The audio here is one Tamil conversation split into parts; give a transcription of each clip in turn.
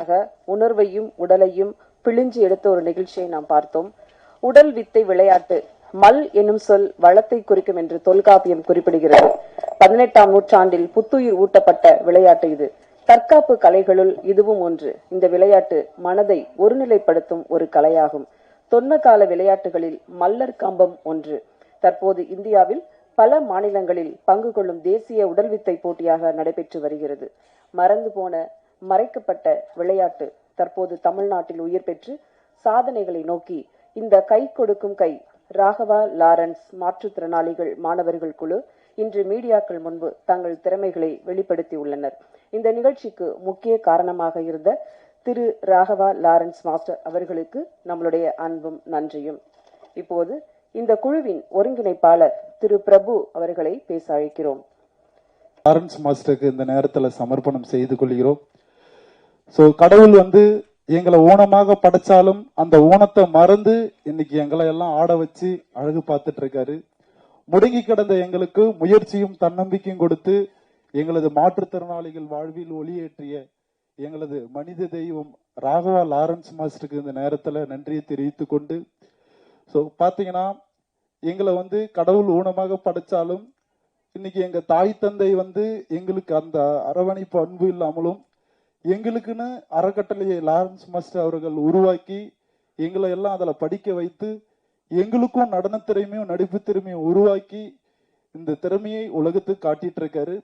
ஆனா உணர்வையும் உடலையும் பிழிஞ்சு எடுத்த ஒரு நிகழ்ச்சியை நாம் பார்த்தோம். உடல் வித்தை விளையாட்டு மல் என்னும் சொல் வளத்தை குறிக்கும் என்று தொல்காப்பியம் குறிப்பிடுகிறது. பதினெட்டாம் நூற்றாண்டில் புத்துயிர் ஊட்டப்பட்ட விளையாட்டு இது. தற்காப்பு கலைகளுள் இதுவும் ஒன்று. இந்த விளையாட்டு மனதை ஒருநிலைப்படுத்தும் ஒரு கலையாகும். தொன்ன கால விளையாட்டுகளில் மல்லர் கம்பம் ஒன்று. தற்போது இந்தியாவில் பல மாநிலங்களில் பங்கு கொள்ளும் தேசிய உடல்வித்தை போட்டியாக நடைபெற்று வருகிறது. மறந்து போன மறைக்கப்பட்ட விளையாட்டு தற்போது தமிழ்நாட்டில் உயிர் பெற்று சாதனைகளை நோக்கி இந்த கை கொடுக்கும் கை ராகவா லாரன்ஸ் மாற்றுத்திறனாளிகள் மாணவர்கள் குழு இன்று மீடியாக்கள் முன்பு தங்கள் திறமைகளை வெளிப்படுத்தியுள்ளனர். இந்த நிகழ்ச்சிக்கு முக்கிய காரணமாக இருந்த திரு ராகவா லாரன்ஸ் மாஸ்டர் அவர்களுக்கு நம்மளுடைய அன்பும் நன்றியும். இப்போது இந்த குழுவின் ஒருங்கிணைப்பாளர் திரு பிரபு அவர்களை பேச அழைக்கிறோம். லாரன்ஸ் மாஸ்டருக்கு இந்த நேரத்தில் சமர்ப்பணம் செய்து கொள்கிறோம். ஸோ கடவுள் வந்து எங்களை ஊனமாக படைச்சாலும் அந்த ஊனத்தை மறந்து இன்னைக்கு எங்களை எல்லாம் ஆட வச்சு அழகு பார்த்துட்டு இருக்காரு. முடங்கி கிடந்த எங்களுக்கு முயற்சியும் தன்னம்பிக்கையும் கொடுத்து எங்களது மாற்றுத்திறனாளிகள் வாழ்வில் ஒளியேற்றிய எங்களது மனித தெய்வம் ராகவா லாரன்ஸ் மாஸ்டருக்கு இந்த நேரத்தில் நன்றியை தெரிவித்து கொண்டு ஸோ பார்த்தீங்கன்னா எங்களை வந்து கடவுள் ஊனமாக படைச்சாலும் இன்னைக்கு எங்கள் தாய் தந்தை வந்து எங்களுக்கு அந்த அரவணைப்பு அன்பு இல்லாமலும் எங்களுக்குன்னு அறக்கட்டளையை லாரன்ஸ் மாஸ்டர் அவர்கள் உருவாக்கி எங்களை எல்லாம் அதில் படிக்க வைத்து எங்களுக்கும் நடன திறமையும் நடிப்பு திறமையும் உருவாக்கி இந்த திறமையை உலகத்துக்கு காட்டிட்டு இருக்காரு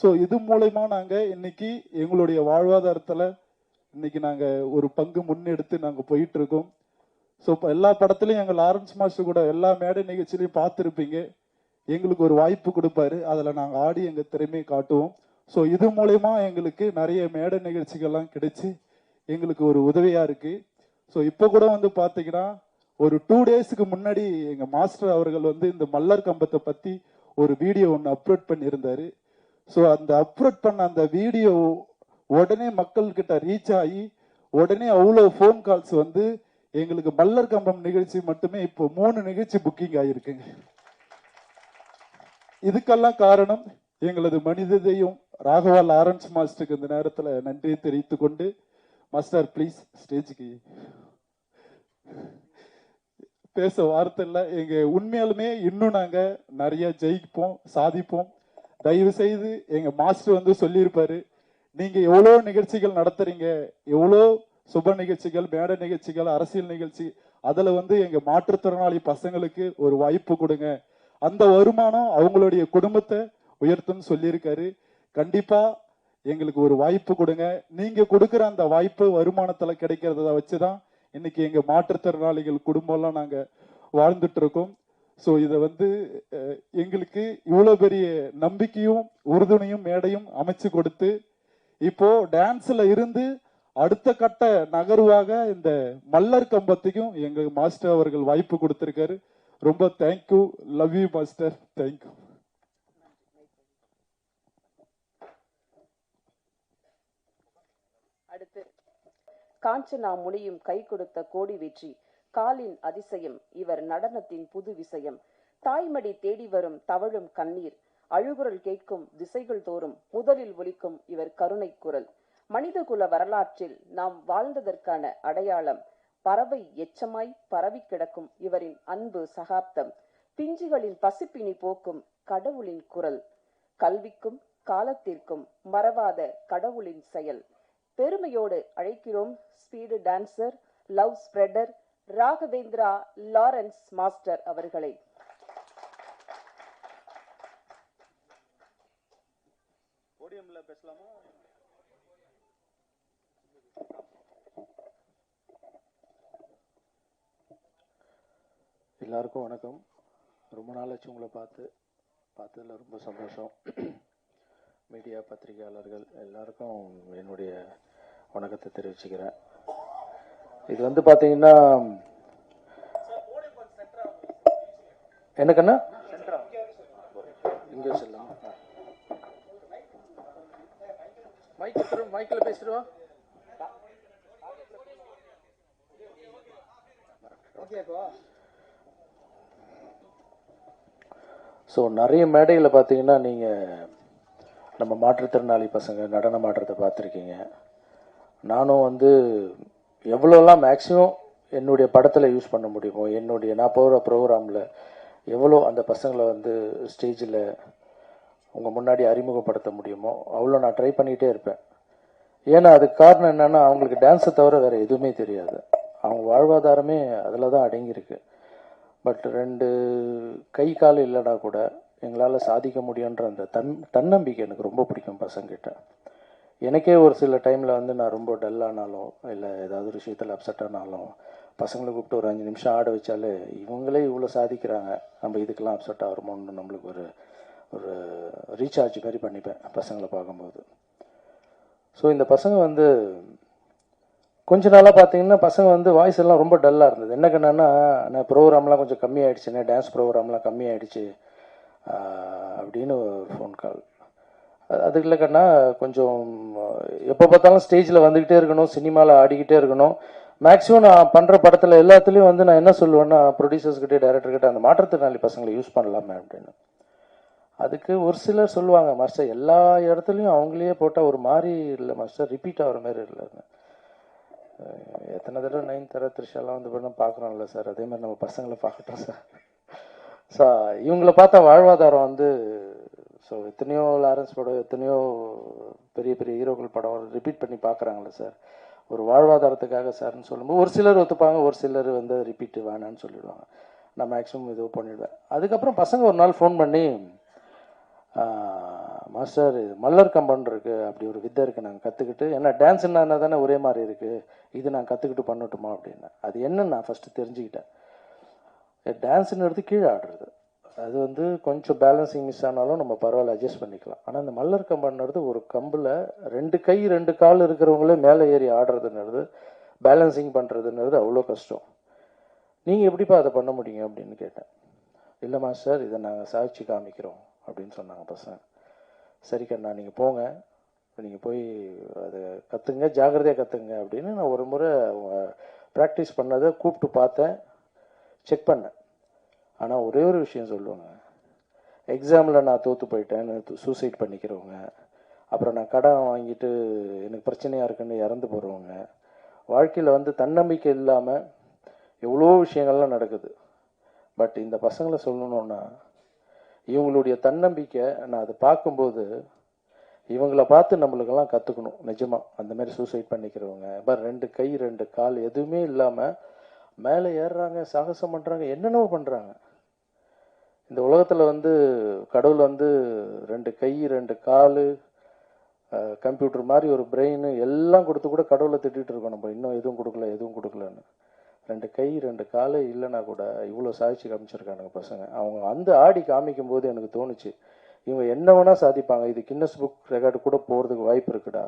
ஸோ இது மூலயமா நாங்கள் இன்னைக்கு எங்களுடைய வாழ்வாதாரத்தில் இன்னைக்கு நாங்கள் ஒரு பங்கு முன்னெடுத்து நாங்கள் போயிட்டு இருக்கோம் ஸோ இப்போ எல்லா படத்துலையும் எங்கள் லாரன்ஸ் மாஸ்டர் கூட எல்லா மேடை நிகழ்ச்சியிலையும் பார்த்துருப்பீங்க. எங்களுக்கு ஒரு வாய்ப்பு கொடுப்பாரு. அதில் நாங்கள் ஆடி எங்கள் திறமையை காட்டுவோம். ஸோ இது மூலயமா எங்களுக்கு நிறைய மேடை நிகழ்ச்சிகள்லாம் கிடைச்சி எங்களுக்கு ஒரு உதவியாக இருக்குது ஸோ இப்போ கூட வந்து பார்த்தீங்கன்னா ஒரு டூ டேஸுக்கு முன்னாடி எங்கள் மாஸ்டர் அவர்கள் வந்து இந்த மல்லர் கம்பத்தை பற்றி ஒரு வீடியோ ஒன்று அப்லோட் பண்ணியிருந்தார். ஸோ அந்த அப்லோட் பண்ண அந்த வீடியோ உடனே மக்கள்கிட்ட ரீச் ஆகி உடனே அவ்வளோ ஃபோன் கால்ஸ் வந்து எங்களுக்கு மல்லர் கம்பம் நிகழ்ச்சி மட்டுமே இப்போ மூணு நிகழ்ச்சி புக்கிங் ஆகிருக்குங்க இதுக்கெல்லாம் காரணம் எங்களது மனிததையும் ராகவா லாரன்ஸ் மாஸ்டருக்கு இந்த நேரத்தில் நன்றியை தெரிவித்துக் கொண்டு மாஸ்டர் ப்ளீஸ் ஸ்டேஜுக்கு பேச வார்த்தை இல்லை. எங்கள் உண்மையாலுமே இன்னும் நாங்கள் நிறைய ஜெயிப்போம் சாதிப்போம். தயவு செய்து எங்கள் மாஸ்டர் வந்து சொல்லியிருப்பாரு நீங்கள் எவ்வளோ நிகழ்ச்சிகள் நடத்துறீங்க எவ்வளோ சுப நிகழ்ச்சிகள் மேடை நிகழ்ச்சிகள் அரசியல் நிகழ்ச்சி அதில் வந்து எங்கள் மாற்றுத்திறனாளி பசங்களுக்கு ஒரு வாய்ப்பு கொடுங்க. அந்த வருமானம் அவங்களுடைய குடும்பத்தை உயர்த்தும்னு சொல்லியிருக்காரு. கண்டிப்பா எங்களுக்கு ஒரு வாய்ப்பு கொடுங்க. நீங்க கொடுக்குற அந்த வாய்ப்பு வருமானத்துல கிடைக்கிறத வச்சுதான் இன்னைக்கு எங்க மாற்றுத்திறனாளிகள் குடும்பம்லாம் நாங்க வாழ்ந்துட்டு இருக்கோம் ஸோ இதை வந்து எங்களுக்கு இவ்வளோ பெரிய நம்பிக்கையும் உறுதுணையும் மேடையும் அமைச்சு கொடுத்து இப்போ டான்ஸ்ல இருந்து அடுத்த கட்ட நகர்வாக இந்த மல்லர் கம்பத்துக்கும் எங்க மாஸ்டர் அவர்கள் வாய்ப்பு கொடுத்திருக்காரு. ரொம்ப thank you love you master thank you அடுத்து காஞ்சனா முனியும் கை கொடுத்த கோடி வெற்றி காலின் அதிசயம் இவர் நடனத்தின் புது விஷயம். தாய்மடி தேடி வரும் தவழும் கண்ணீர் அழுகுரல் கேட்கும் திசைகள் தோறும் முதலில் ஒலிக்கும் இவர் கருணை குரல். மனிதகுல வரலாற்றில் நாம் வாழ்ந்ததற்கான அடையாளம் பறவை எச்சமாய் பரவி கிடக்கும் இவரின் அன்பு சகாப்தம். பிஞ்சுகளின் பசிப்பினி போக்கும் கடவுளின் குரல். கல்விக்கும் காலத்திற்கும் மறவாத கடவுளின் செயல். பெருமையோடு அழைக்கிறோம் speed dancer love spreader Raghavendra Lawrence master அவர்களை. எல்லாருக்கும் வணக்கம். ரொம்ப நாளாச்சு உங்களை பார்த்து. பார்த்ததுல ரொம்ப சந்தோஷம். மீடியா பத்திரிகையாளர்கள் எல்லாருக்கும் என்னுடைய வணக்கத்தை தெரிவிச்சுக்கிறேன். இது வந்து பார்த்தீங்கன்னா என்ன கண்ணா இங்கே செல்லாம் மைக் மைக்கில் பேசிடுவோம் ஸோ நிறைய மேடையில் பார்த்தீங்கன்னா நீங்கள் நம்ம மாற்றுத்திறனாளி பசங்க நடனம் ஆடுறத பார்த்துருக்கீங்க. நானும் வந்து எவ்வளோலாம் மேக்ஸிமம் என்னுடைய படத்தில் யூஸ் பண்ண முடியுமோ என்னுடைய நான் போகிற ப்ரோக்ராமில் எவ்வளோ அந்த பசங்களை வந்து ஸ்டேஜில் உங்கள் முன்னாடி அறிமுகப்படுத்த முடியுமோ அவ்வளோ நான் ட்ரை பண்ணிகிட்டே இருப்பேன். ஏன்னா அதுக்கு காரணம் என்னன்னா அவங்களுக்கு டான்ஸை தவிர வேறு எதுவுமே தெரியாது. அவங்க வாழ்வாதாரமே அதில் தான் அடங்கியிருக்கு. பட் ரெண்டு கை கால் இல்லைனா கூட எங்களால் சாதிக்க முடியுன்ற அந்த தன் தன்னம்பிக்கை எனக்கு ரொம்ப பிடிக்கும் பசங்கிட்ட எனக்கே ஒரு சில டைமில் வந்து நான் ரொம்ப டல்லானாலும் இல்லை ஏதாவது ஒரு விஷயத்தில் அப்செட் ஆனாலும் பசங்களை கூப்பிட்டு ஒரு அஞ்சு நிமிஷம் ஆட வச்சாலே இவங்களே இவ்வளோ சாதிக்கிறாங்க நம்ம இதுக்கெல்லாம் அப்செட் ஆகிறோமோன்னு நம்மளுக்கு ஒரு ஒரு ரீசார்ஜ் மாதிரி பண்ணிப்பேன் பசங்களை பார்க்கும்போது. ஸோ இந்த பசங்க வந்து கொஞ்ச நாளாக பார்த்தீங்கன்னா பசங்க வந்து வாய்ஸ் எல்லாம் ரொம்ப டல்லாக இருந்தது. என்ன கண்ணான்னா நான் ப்ரோக்ராம்லாம் கொஞ்சம் கம்மியாயிடுச்சுண்ணே டான்ஸ் ப்ரோக்ராம்லாம் கம்மியாயிடுச்சு. அப்படின்னு ஒரு ஃபோன் கால் அது இல்லைக்கண்ணா கொஞ்சம் எப்போ பார்த்தாலும் ஸ்டேஜில் வந்துக்கிட்டே இருக்கணும் சினிமாவில் ஆடிக்கிட்டே இருக்கணும். மேக்ஸிமம் நான் பண்ணுற படத்தில் எல்லாத்துலேயும் வந்து நான் என்ன சொல்லுவேன்னா ப்ரொடியூசர்ஸ்கிட்டே டேரக்டர்கிட்ட அந்த மாற்றுத்திறனாளி பசங்களை யூஸ் பண்ணலாமே அப்படின்னு. அதுக்கு ஒரு சிலர் சொல்லுவாங்க மாஸ்டர் எல்லா இடத்துலையும் அவங்களே போட்டால் ஒரு மாதிரி இல்லை மாஸ்டர் ரிப்பீட் ஆகிற மாதிரி இல்லை. எத்தனை தடவை நைன் தர திருஷாலாம் வந்து பண்ண பார்க்குறோம்ல சார் அதே மாதிரி நம்ம பசங்களை பார்க்கட்டும் சார் ஸோ இவங்கள பார்த்தா வாழ்வாதாரம் வந்து ஸோ எத்தனையோ லாரன்ஸ் படம் எத்தனையோ பெரிய பெரிய ஹீரோக்கள் படம் ரிப்பீட் பண்ணி பார்க்குறாங்களே சார். ஒரு வாழ்வாதாரத்துக்காக சார்னு சொல்லும்போது ஒரு சிலர் ஒத்துப்பாங்க ஒரு சிலர் வந்து ரிப்பீட்டு வேணான்னு சொல்லிடுவாங்க. நான் மேக்ஸிமம் இது பண்ணிடுவேன். அதுக்கப்புறம் பசங்க ஒரு நாள் ஃபோன் பண்ணி மாஸ்டர் இது மல்லர் கம்பன் இருக்குது அப்படி ஒரு வித்தை இருக்குது நாங்கள் கற்றுக்கிட்டு ஏன்னா டான்ஸ் என்ன தானே ஒரே மாதிரி இருக்குது இது நான் கற்றுக்கிட்டு பண்ணட்டுமா? அப்படின்னு அது என்னன்னு நான் ஃபஸ்ட்டு தெரிஞ்சுக்கிட்டேன். டான்ஸுன்றது கீழே ஆடுறது. அது வந்து கொஞ்சம் பேலன்சிங் மிஸ் ஆனாலும் நம்ம பரவாயில்ல அட்ஜஸ்ட் பண்ணிக்கலாம். ஆனால் இந்த மல்லர் கம்பன்றது ஒரு கம்பில் ரெண்டு கை ரெண்டு கால் இருக்கிறவங்களே மேலே ஏறி ஆடுறதுன்றது பேலன்சிங் பண்ணுறதுன்றது அவ்வளோ கஷ்டம். நீங்கள் எப்படிப்பா அதை பண்ண முடியும் அப்படின்னு கேட்டேன். இல்லை மாஸ்டர் இதை நாங்கள் சாதிச்சு காமிக்கிறோம் அப்படின்னு சொன்னாங்க பசங்க. சரி கண்ணா நீங்கள் போங்க. நீங்கள் போய் அதை கற்றுங்க ஜாக்கிரதையாக கற்றுங்க அப்படின்னு நான் ஒரு முறை ப்ராக்டிஸ் பண்ணதை கூப்பிட்டு பார்த்தேன். செக் பண்ணேன். ஆனால் ஒரே ஒரு விஷயம் சொல்லுவாங்க. எக்ஸாமில் நான் தோற்று போயிட்டேன்னு சூசைட் பண்ணிக்கிறவங்க அப்புறம் நான் கடன் வாங்கிட்டு எனக்கு பிரச்சனையாக இருக்குன்னு இறந்து போகிறவங்க வாழ்க்கையில் வந்து தன்னம்பிக்கை இல்லாமல் எவ்வளோ விஷயங்கள்லாம் நடக்குது. பட் இந்த பசங்களை சொல்லணுன்னா இவங்களுடைய தன்னம்பிக்கை நான் அதை பார்க்கும்போது இவங்கள பார்த்து நம்மளுக்கெல்லாம் கற்றுக்கணும் நிஜமாக அந்த மாதிரி சூசைட் பண்ணிக்கிறவங்க இப்போ ரெண்டு கை ரெண்டு கால் எதுவுமே இல்லாமல் மேலே ஏறுறாங்க சாகசம் பண்ணுறாங்க என்னென்னவோ பண்ணுறாங்க இந்த உலகத்தில் வந்து கடவுள் வந்து ரெண்டு கை ரெண்டு கால் கம்ப்யூட்டர் மாதிரி ஒரு பிரெயின் எல்லாம் கொடுத்து கூட கடவுளை திட்டிகிட்டு இருக்கோம் நம்ம. இன்னும் எதுவும் கொடுக்கல எதுவும் கொடுக்கலன்னு. ரெண்டு கை ரெண்டு கால் இல்லைன்னா கூட இவ்வளோ சாதிச்சு காமிச்சிருக்கானுங்க பசங்க. அவங்க வந்து ஆடி காமிக்கும் போது எனக்கு தோணுச்சு இவங்க என்ன வேணால் சாதிப்பாங்க இது கின்னஸ் புக் ரெக்கார்டு கூட போகிறதுக்கு வாய்ப்பு இருக்குடா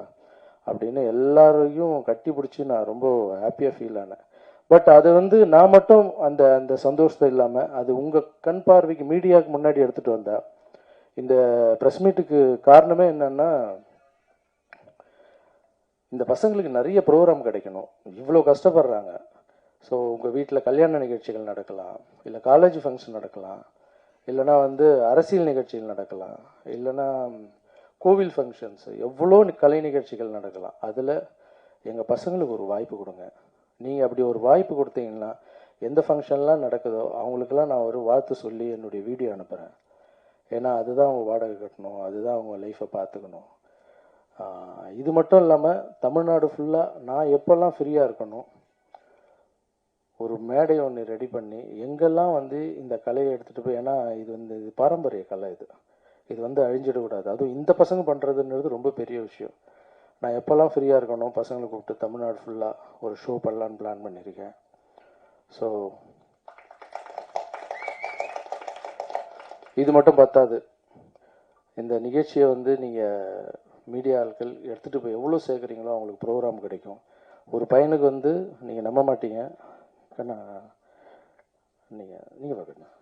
அப்படின்னு எல்லாரையும் கட்டி பிடிச்சி நான் ரொம்ப ஹாப்பியாக ஃபீல் ஆனேன். பட் அது வந்து நான் மட்டும் அந்த அந்த சந்தோஷத்தை இல்லாமல் அது உங்கள் கண் பார்வைக்கு மீடியாவுக்கு முன்னாடி எடுத்துகிட்டு வந்தா இந்த ப்ரெஸ் மீட்டுக்கு காரணமே என்னென்னா இந்த பசங்களுக்கு நிறைய ப்ரோக்ராம் கிடைக்கணும். இவ்வளோ கஷ்டப்படுறாங்க. ஸோ உங்கள் வீட்டில் கல்யாண நிகழ்ச்சிகள் நடக்கலாம் இல்லை காலேஜ் ஃபங்க்ஷன் நடக்கலாம் இல்லைனா வந்து அரசியல் நிகழ்ச்சிகள் நடக்கலாம் இல்லைனா கோவில் ஃபங்க்ஷன்ஸ் எவ்வளோ கலை நிகழ்ச்சிகள் நடக்கலாம் அதில் எங்கள் பசங்களுக்கு ஒரு வாய்ப்பு கொடுங்க. நீங்கள் அப்படி ஒரு வாய்ப்பு கொடுத்தீங்கன்னா எந்த ஃபங்க்ஷன்லாம் நடக்குதோ அவங்களுக்கெல்லாம் நான் ஒரு வாழ்த்து சொல்லி என்னுடைய வீடியோ அனுப்புகிறேன் ஏன்னா அதுதான் அவங்க வாடகை கட்டணும் அதுதான் அவங்க லைஃப்பை பார்த்துக்கணும். இது மட்டும் இல்லாமல் தமிழ்நாடு ஃபுல்லாக நான் எப்போல்லாம் ஃப்ரீயாக இருக்கணும் ஒரு மேடை ஒன்று ரெடி பண்ணி எங்கெல்லாம் வந்து இந்த கலையை எடுத்துகிட்டு போய் ஏன்னா இது வந்து இது பாரம்பரிய கலை இது. இது வந்து அழிஞ்சிடக்கூடாது. அதுவும் இந்த பசங்க பண்ணுறதுன்றது ரொம்ப பெரிய விஷயம். நான் எப்போல்லாம் ஃப்ரீயாக இருக்கணும் பசங்களை கூப்பிட்டு தமிழ்நாடு ஃபுல்லாக ஒரு ஷோ பண்ணலான்னு பிளான் பண்ணியிருக்கேன் ஸோ இது மட்டும் பத்தாது. இந்த நிகழ்ச்சியை வந்து நீங்கள் மீடியா ஆட்கள் எடுத்துகிட்டு போய் எவ்வளோ சேர்க்குறீங்களோ அவங்களுக்கு ப்ரோக்ராம் கிடைக்கும். ஒரு பையனுக்கு வந்து நீங்கள் நம்ப மாட்டீங்க. கண்ணா நீங்கள் நீங்கள் பார்க்கணும்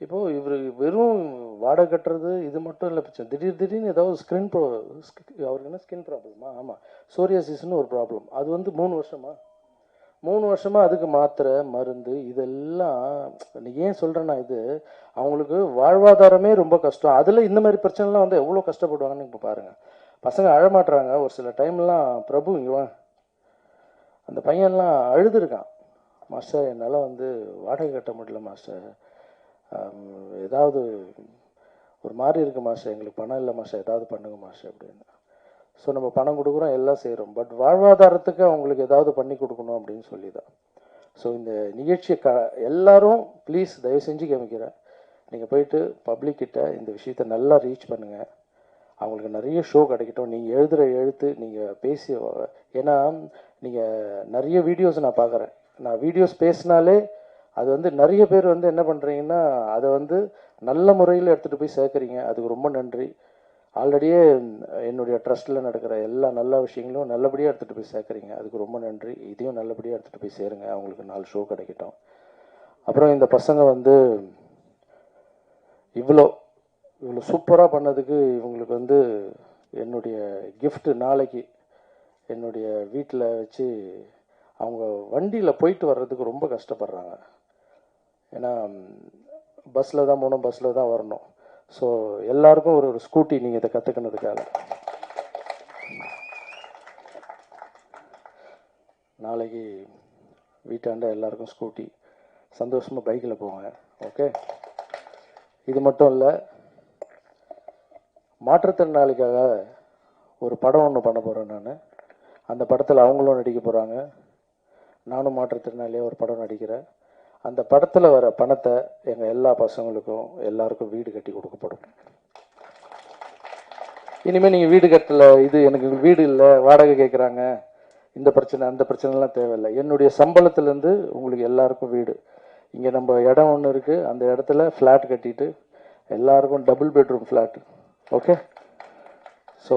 இப்போ இவர் வெறும் வாடகை கட்டுறது இது மட்டும் இல்லை பிரச்சனை திடீர் திடீர்னு ஏதாவது ஸ்கின் ப்ரோ அவருக்கு என்ன ஸ்கின் ப்ராப்ளமா ஆமாம் சோரியாசிஸ்னு ஒரு ப்ராப்ளம் அது வந்து மூணு வருஷமா? மூணு வருஷமாக அதுக்கு மாத்திரை மருந்து இதெல்லாம் நீ ஏன் சொல்கிறேன்னா இது அவங்களுக்கு வாழ்வாதாரமே ரொம்ப கஷ்டம். அதில் இந்த மாதிரி பிரச்சனைலாம் வந்து எவ்வளோ கஷ்டப்படுவாங்கன்னு இப்போ பாருங்கள் பசங்க அழமாட்டுறாங்க ஒரு சில டைம்லாம் பிரபு இங்கே வா அந்த பையன்லாம் அழுதுருக்கான். மாஸ்டர் என்னால் வந்து வாடகை கட்ட முடியல மாஸ்டர். ஏதாவது ஒரு மாதிரி இருக்கு மாஸ்டர் எங்களுக்கு பணம் இல்லை மாஸ்டர் ஏதாவது பண்ணுங்க மாஸ்டர் அப்படின்னு. ஸோ நம்ம பணம் கொடுக்குறோம் எல்லாம் செய்கிறோம் பட் வாழ்வாதாரத்துக்கு அவங்களுக்கு ஏதாவது பண்ணி கொடுக்கணும் அப்படின்னு சொல்லி தான் ஸோ இந்த நிகழ்ச்சியை க எல்லாரும் ப்ளீஸ் தயவு செஞ்சு கேமிக்கிறேன் நீங்கள் போயிட்டு பப்ளிக்கிட்ட இந்த விஷயத்தை நல்லா ரீச் பண்ணுங்கள் அவங்களுக்கு நிறைய ஷோ கிடைக்கட்டும். நீங்கள் எழுதுகிற எழுத்து நீங்கள் பேசி ஏன்னா நீங்கள் நிறைய வீடியோஸ் நான் பார்க்குறேன் நான் வீடியோஸ் பேசினாலே அது வந்து நிறைய பேர் வந்து என்ன பண்ணுறீங்கன்னா அதை வந்து நல்ல முறையில் எடுத்துகிட்டு போய் சேர்க்குறீங்க. அதுக்கு ரொம்ப நன்றி. ஆல்ரெடியே என்னுடைய ட்ரஸ்ட்டில் நடக்கிற எல்லா நல்ல விஷயங்களும் நல்லபடியாக எடுத்துகிட்டு போய் சேர்க்குறீங்க. அதுக்கு ரொம்ப நன்றி. இதையும் நல்லபடியாக எடுத்துகிட்டு போய் சேருங்க. அவங்களுக்கு நாலு ஷோ கிடைக்கட்டும். அப்புறம் இந்த பசங்க வந்து இவ்வளோ இவ்வளோ சூப்பராக பண்ணதுக்கு இவங்களுக்கு வந்து என்னுடைய கிஃப்ட்டு நாளைக்கு என்னுடைய வீட்டில் வச்சு அவங்க வண்டியில் போயிட்டு வர்றதுக்கு ரொம்ப கஷ்டப்படுறாங்க. ஏன்னா பஸ்ஸில் தான் போகணும் பஸ்ஸில் தான் வரணும். ஸோ எல்லாருக்கும் ஒரு ஒரு ஸ்கூட்டி நீங்கள் இதை கற்றுக்கினதுக்காக நாளைக்கு வீட்டாண்ட எல்லாருக்கும் ஸ்கூட்டி. சந்தோஷமாக பைக்கில் போவாங்க ஓகே இது மட்டும் இல்லை மாற்றுத்திறனாளிக்காக ஒரு படம் ஒன்று பண்ண போகிறேன் நான். அந்த படத்தில் அவங்களும் நடிக்க போகிறாங்க நானும் மாற்றுத்திறனாளியாக ஒரு படம் நடிக்கிறேன். அந்த படத்தில் வர பணத்தை எங்கள் எல்லா பசங்களுக்கும் எல்லாருக்கும் வீடு கட்டி கொடுக்கப்படும். இனிமேல் நீங்கள் வீடு கட்டல இது எனக்கு வீடு இல்லை வாடகை கேட்குறாங்க இந்த பிரச்சனை அந்த பிரச்சனைலாம் தேவையில்லை. என்னுடைய சம்பளத்துலேருந்து உங்களுக்கு எல்லாருக்கும் வீடு. இங்கே நம்ம இடம் ஒன்று இருக்குது அந்த இடத்துல ஃப்ளாட் கட்டிட்டு எல்லாருக்கும் double bedroom flat okay so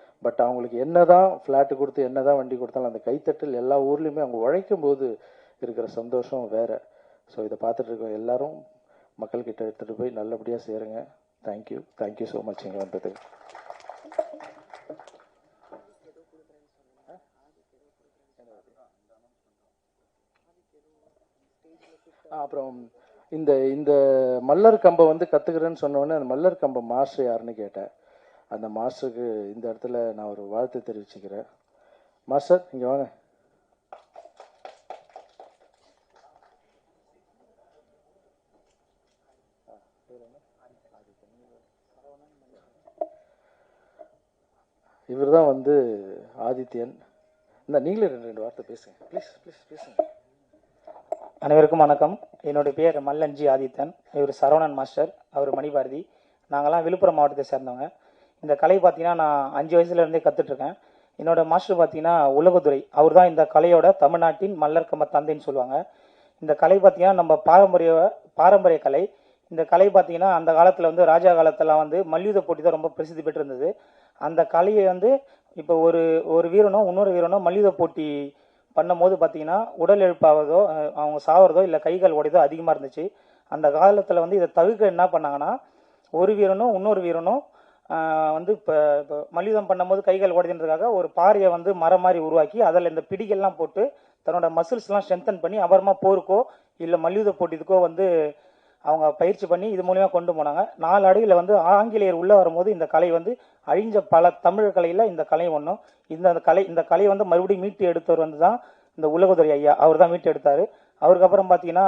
but அவங்களுக்கு என்னதான் ஃப்ளாட்டு கொடுத்து என்னதான் வண்டி கொடுத்தாலும் அந்த கைத்தட்டல் எல்லா ஊர்லேயுமே அவங்க உழைக்கும் போது இருக்கிற சந்தோஷம் வேறு. ஸோ இதை பார்த்துட்டு இருக்க எல்லாரும் மக்கள்கிட்ட எடுத்துகிட்டு போய் நல்லபடியாக சேருங்க. தேங்க்யூ தேங்க்யூ ஸோ மச் இங்கே வந்தது. அப்புறம் இந்த இந்த மல்லர் கம்பை வந்து கற்றுக்கிறேன்னு சொன்னோடனே அந்த மல்லர் கம்பை மாஸ்டர் யாருன்னு கேட்டேன். அந்த மாஸ்டருக்கு இந்த இடத்துல நான் ஒரு வாழ்த்து தெரிவிச்சுக்கிறேன். மாஸ்டர் இங்கே வாங்க. இவர் தான் வந்து ஆதித்யன். இந்த நீங்களே ரெண்டு ரெண்டு வார்த்தை பேசுங்க. ப்ளீஸ் ப்ளீஸ் பேசுங்க அனைவருக்கும் வணக்கம். என்னுடைய பேர் மல்லன்ஜி ஆதித்தன் இவர் சரவணன் மாஸ்டர். அவர் மணிபாரதி. நாங்கள்லாம் விழுப்புரம் மாவட்டத்தை சேர்ந்தவங்க. இந்த கலை பார்த்தீங்கன்னா நான் அஞ்சு வயசுலேருந்தே கற்றுட்ருக்கேன் என்னோடய என்னோட மாஸ்டர் பார்த்தீங்கன்னா உலகதுரை அவர் தான் இந்த கலையோட தமிழ்நாட்டின் மல்லர் கம்ப தந்தைன்னு சொல்லுவாங்க. இந்த கலை பார்த்தீங்கன்னா நம்ம பாரம்பரிய பாரம்பரிய கலை. இந்த கலை பார்த்தீங்கன்னா அந்த காலத்தில் வந்து ராஜா காலத்தெல்லாம் வந்து மல்யுத போட்டி தான் ரொம்ப பிரசித்தி பெற்றிருந்தது. அந்த கலையை வந்து இப்போ ஒரு ஒரு வீரனோ இன்னொரு வீரனோ மல்யுத போட்டி பண்ணும்போது பார்த்தீங்கன்னா உடல் எழுப்பாவதோ அவங்க சாவறதோ இல்லை கைகள் உடையதோ அதிகமாக இருந்துச்சு. அந்த காலத்தில் வந்து இதை தவிர்க்க என்ன பண்ணாங்கன்னா ஒரு வீரனும் இன்னொரு வீரனும் வந்து இப்போ இப்போ மல்யுத்தம் பண்ணும்போது கைகள் உடைதுன்றதுக்காக ஒரு பாறையை வந்து மரம் மாதிரி உருவாக்கி அதில் இந்த பிடிகள்லாம் போட்டு தன்னோட மசில்ஸ்லாம் ஸ்ட்ரென்தன் பண்ணி அப்புறமா போருக்கோ இல்லை மல்யுத்த போட்டிக்கோ வந்து அவங்க பயிற்சி பண்ணி இது மூலியமாக கொண்டு போனாங்க. நாலு அடியில் வந்து ஆங்கிலேயர் உள்ளே வரும்போது இந்த கலை வந்து அழிஞ்ச பல தமிழ் கலையில் இந்த கலை ஒன்றும் இந்த அந்த கலை இந்த கலையை வந்து மறுபடியும் மீட்டு எடுத்தவர் வந்து தான் இந்த உலகதுரை ஐயா. அவர் தான் மீட்டு எடுத்தார். அவருக்கப்புறம் பார்த்தீங்கன்னா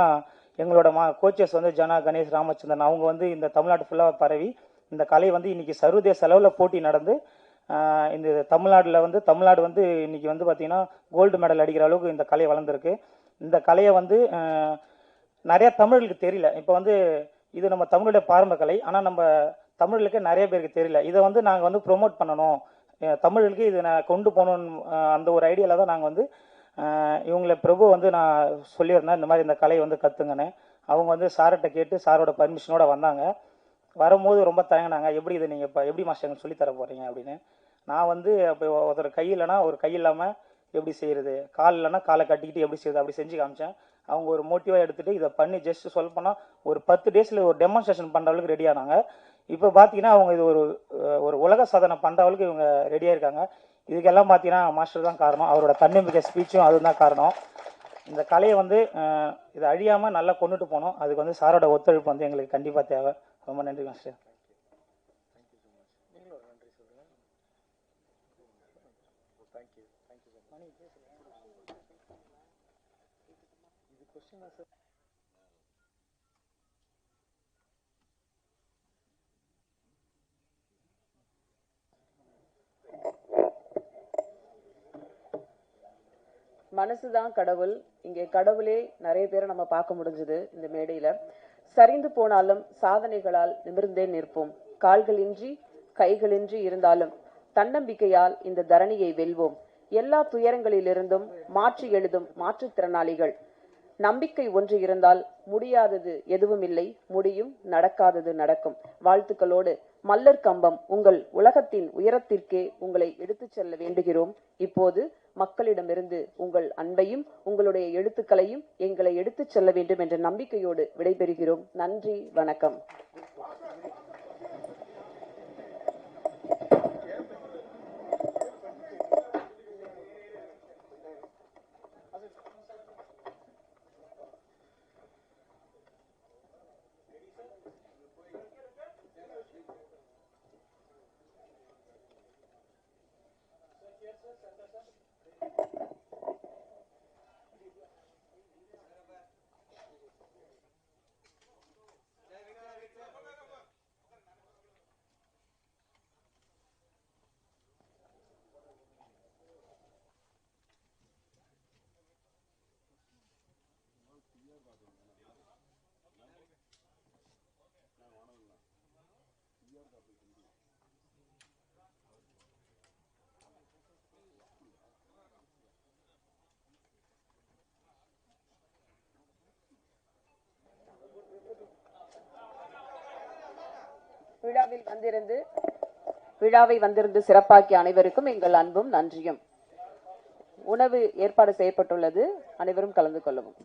எங்களோட மா கோச்சஸ் வந்து ஜனா கணேஷ் ராமச்சந்திரன் அவங்க வந்து இந்த தமிழ்நாட்டு ஃபுல்லாக பரவி இந்த கலை வந்து இன்னைக்கு சர்வதேச அளவில் போட்டி நடந்து இந்த தமிழ்நாட்டில் வந்து தமிழ்நாடு வந்து இன்னைக்கு வந்து பார்த்திங்கன்னா கோல்டு மெடல் அடிக்கிற அளவுக்கு இந்த கலை வளர்ந்துருக்கு. இந்த கலையை வந்து நிறையா தமிழர்களுக்கு தெரியல. இப்போ வந்து இது நம்ம தமிழுடைய பாரம்பரிய கலை. ஆனால் நம்ம தமிழுக்கு நிறைய பேருக்கு தெரியல. இதை வந்து நாங்கள் வந்து ப்ரொமோட் பண்ணணும். தமிழர்களுக்கு தமிழுக்கு இதை நான் கொண்டு போகணும்னு அந்த ஒரு ஐடியாவில் தான் நாங்கள் வந்து இவங்களை பிரபு வந்து நான் சொல்லியிருந்தேன். இந்த மாதிரி இந்த கலையை வந்து கற்றுங்கன்னு அவங்க வந்து சார்கிட்ட கேட்டு சாரோட பர்மிஷனோட வந்தாங்க. வரும்போது ரொம்ப தயங்கினாங்க. எப்படி இதை நீங்கள் இப்போ எப்படி மாஸ்டர் எங்களுக்கு சொல்லித் தர போகிறீங்க அப்படின்னு. நான் வந்து இப்போ ஒருத்தர் கை இல்லைன்னா ஒரு கை இல்லாமல் எப்படி செய்கிறது கால் இல்லைன்னா காலை கட்டிக்கிட்டு எப்படி செய்யுது அப்படி செஞ்சு காமிச்சேன். அவங்க ஒரு மோட்டிவாக எடுத்துகிட்டு இதை பண்ணி ஜஸ்ட் சொல் பண்ணால் ஒரு பத்து டேஸில் ஒரு டெமான்ஸ்ட்ரேஷன் பண்ணுற அளவுக்கு ரெடி ஆனாங்க. இப்போ பார்த்தீங்கன்னா அவங்க இது ஒரு ஒரு உலக சாதனை பண்ணுற அளவுக்கு இவங்க ரெடியாக இருக்காங்க. இதுக்கெல்லாம் பார்த்தீங்கன்னா மாஸ்டர் தான் காரணம். அவரோட தன்னம்பிக்கை ஸ்பீச்சும் அதுதான் காரணம். இந்த கலையை வந்து இதை அழியாமல் நல்லா கொண்டுட்டு போனோம் அதுக்கு வந்து சாரோட ஒத்துழைப்பு வந்து எங்களுக்கு கண்டிப்பாக தேவை. ரொம்ப நன்றி மாஸ்டர். மனசுதான் கடவுள். இங்கே கடவுளே நிறைய பேரை நம்ம பார்க்க முடிஞ்சது இந்த மேடையில. சரிந்து போனாலும் சாதனைகளால் நிமிர்ந்தே நிற்போம். கால்களின்றி கைகளின்றி இருந்தாலும் தன்னம்பிக்கையால் இந்த தரணியை வெல்வோம். எல்லா துயரங்களிலிருந்தும் மாற்றி எழுதும் மாற்றுத்திறனாளிகள் நம்பிக்கை ஒன்று இருந்தால் முடியாதது எதுவும் இல்லை முடியும் நடக்காதது நடக்கும். வாழ்த்துக்களோடு மல்லர் கம்பம் உங்கள் உலகத்தின் உயரத்திற்கே உங்களை எடுத்துச் செல்ல வேண்டுகிறோம். இப்போது மக்களிடமிருந்து உங்கள் அன்பையும் உங்களுடைய எழுத்துக்களையும் எங்களை எடுத்துச் செல்ல வேண்டும் என்ற நம்பிக்கையோடு விடைபெறுகிறோம். நன்றி வணக்கம். விழாவில் வந்திருந்து விழாவை வந்திருந்து சிறப்பாக்கிய அனைவருக்கும் எங்கள் அன்பும் நன்றியும். உணவு ஏற்பாடு செய்யப்பட்டுள்ளது. அனைவரும் கலந்து கொள்ளவும்.